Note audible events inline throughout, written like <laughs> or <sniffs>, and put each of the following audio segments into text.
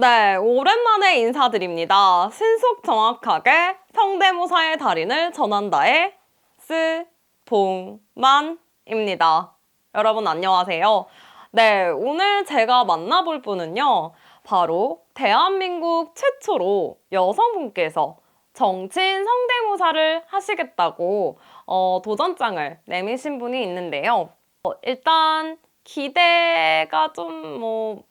네, 오랜만에 인사드립니다. 신속 정확하게 성대모사의 달인을 전한다의 스봉만입니다. 여러분 안녕하세요. 네, 오늘 제가 만나볼 분은요. 바로 대한민국 최초로 여성분께서 정치인 성대모사를 하시겠다고 어, 도전장을 내미신 분이 있는데요. 어, 일단 기대가 좀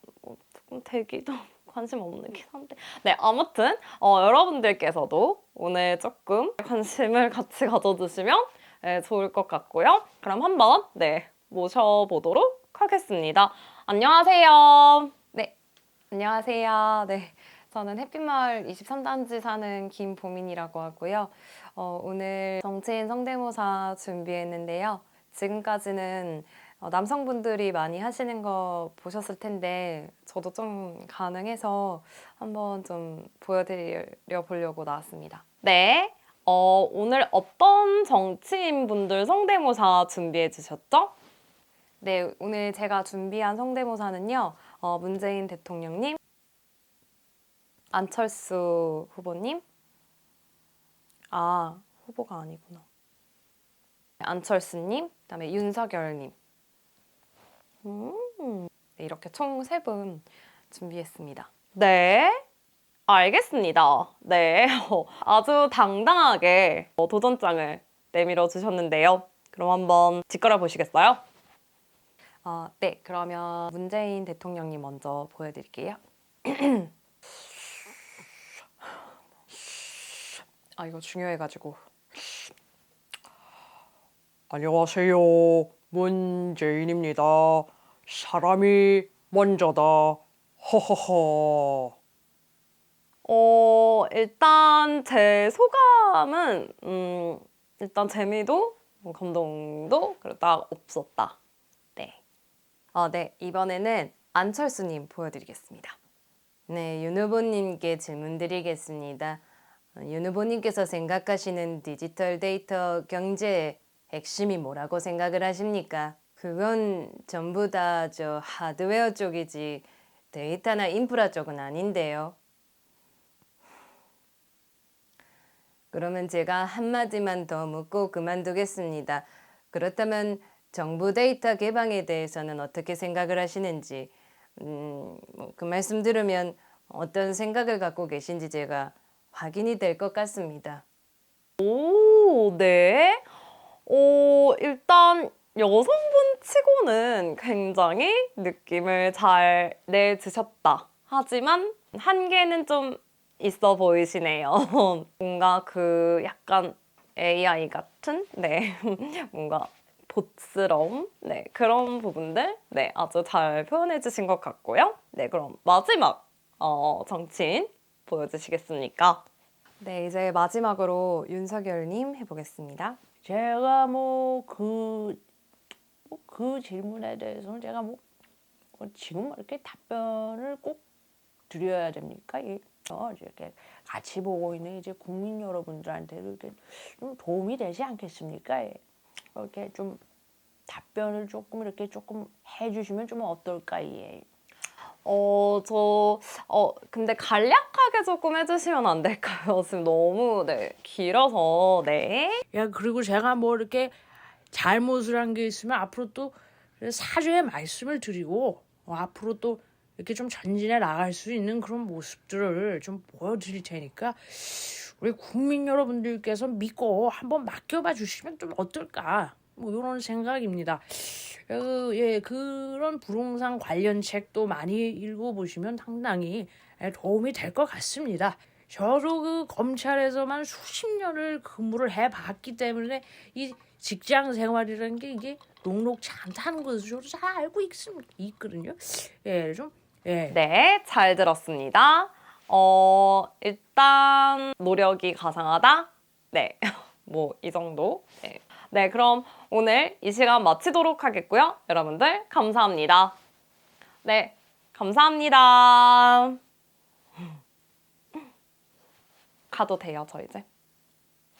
뭐 되기도 관심 없는 긴 한데 네 아무튼 어, 여러분들께서도 오늘 조금 관심을 <laughs> 같이 가져주시면 네, 좋을 것 같고요. 그럼 한번 네 모셔보도록 하겠습니다. 안녕하세요. 네 안녕하세요. 네 저는 햇빛마을 23단지 사는 김보민이라고 하고요. 어, 오늘 정치인 성대모사 준비했는데요. 지금까지는 어, 남성분들이 많이 하시는 거 보셨을 텐데 저도 좀 가능해서 한번 좀 보여드려 보려고 나왔습니다. 네. 어, 오늘 어떤 정치인분들 성대모사 준비해 주셨죠? 네, 오늘 제가 준비한 성대모사는요. 어, 문재인 대통령님, 안철수 후보님. 아, 후보가 아니구나. 안철수님, 그다음에 윤석열님. 음, 네, 이렇게 총 세 분 준비했습니다. 네, 알겠습니다. 네, <laughs> 어, 아주 당당하게 어, 도전장을 내밀어 주셨는데요. 그럼 한번 뒷걸어 보시겠어요? 어, 네, 그러면 문재인 대통령님 먼저 보여드릴게요. <sniffs> 아, 이거 중요해가지고. <sniffs> 안녕하세요. 문재인입니다. 사람이 먼저다. 허허허. 어, 일단 제 소감은 음, 일단 재미도 뭐 감동도 그렇다 없었다. 네. 아, 네. 이번에는 안철수 님 보여드리겠습니다. 네, 윤 후보님께 질문 드리겠습니다. 어, 윤 후보님께서 생각하시는 디지털 데이터 경제의 핵심이 뭐라고 생각을 하십니까? 그건 전부 다 저 하드웨어 쪽이지 데이터나 인프라 쪽은 아닌데요. 그러면 제가 한마디만 더 묻고 그만두겠습니다. 그렇다면 정부 데이터 개방에 대해서는 어떻게 생각을 하시는지, 음, 뭐그 말씀 들으면 어떤 생각을 갖고 계신지 제가 확인이 될 것 같습니다. 오, 네. 오, 일단 여성분 치고는 굉장히 느낌을 잘 내주셨다. 하지만 한계는 좀 있어 보이시네요. <laughs> 뭔가 그 약간 AI 같은, 네. <laughs> 뭔가 보스러움, 네. 그런 부분들, 네. 아주 잘 표현해 주신 것 같고요. 네. 그럼 마지막, 어, 정치인 보여주시겠습니까? 네. 이제 마지막으로 윤석열님 해보겠습니다. 제가 뭐그그 질문에 대해서는 제가 뭐, 뭐 지금 뭐 이렇게 답변을 꼭 드려야 됩니까? 이 어, 이렇게 같이 보고 있는 이제 국민 여러분들한테도 이렇게 좀 도움이 되지 않겠습니까? 예. 이렇게 좀 답변을 조금 이렇게 조금 해주시면 좀 어떨까? 예. 어, 저, 어, 근데 간략하게 조금 해주시면 안 될까요? <laughs> 지금 너무, 네, 길어서, 네. 야 그리고 제가 뭐 이렇게 잘못을 한 게 있으면 앞으로 또 사죄의 말씀을 드리고 어, 앞으로 또 이렇게 좀 전진해 나갈 수 있는 그런 모습들을 좀 보여드릴 테니까 우리 국민 여러분들께서 믿고 한번 맡겨봐 주시면 좀 어떨까 뭐 이런 생각입니다. 어, 예 그런 부동산 관련 책도 많이 읽어보시면 상당히 예, 도움이 될 것 같습니다. 저도 그 검찰에서만 수십 년을 근무를 해봤기 때문에 이 직장 생활이라는 게 이게 녹록지 않다는 것을 저도 잘 알고 있습니다. 있거든요. 예, 좀 예. 네, 잘 들었습니다. 어, 일단, 노력이 가상하다? 네, <laughs> 뭐, 이 정도. 네. 네, 그럼 오늘 이 시간 마치도록 하겠고요. 여러분들, 감사합니다. 네, 감사합니다. 가도 돼요, 저 이제?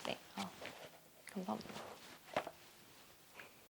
네, 아, 감사합니다.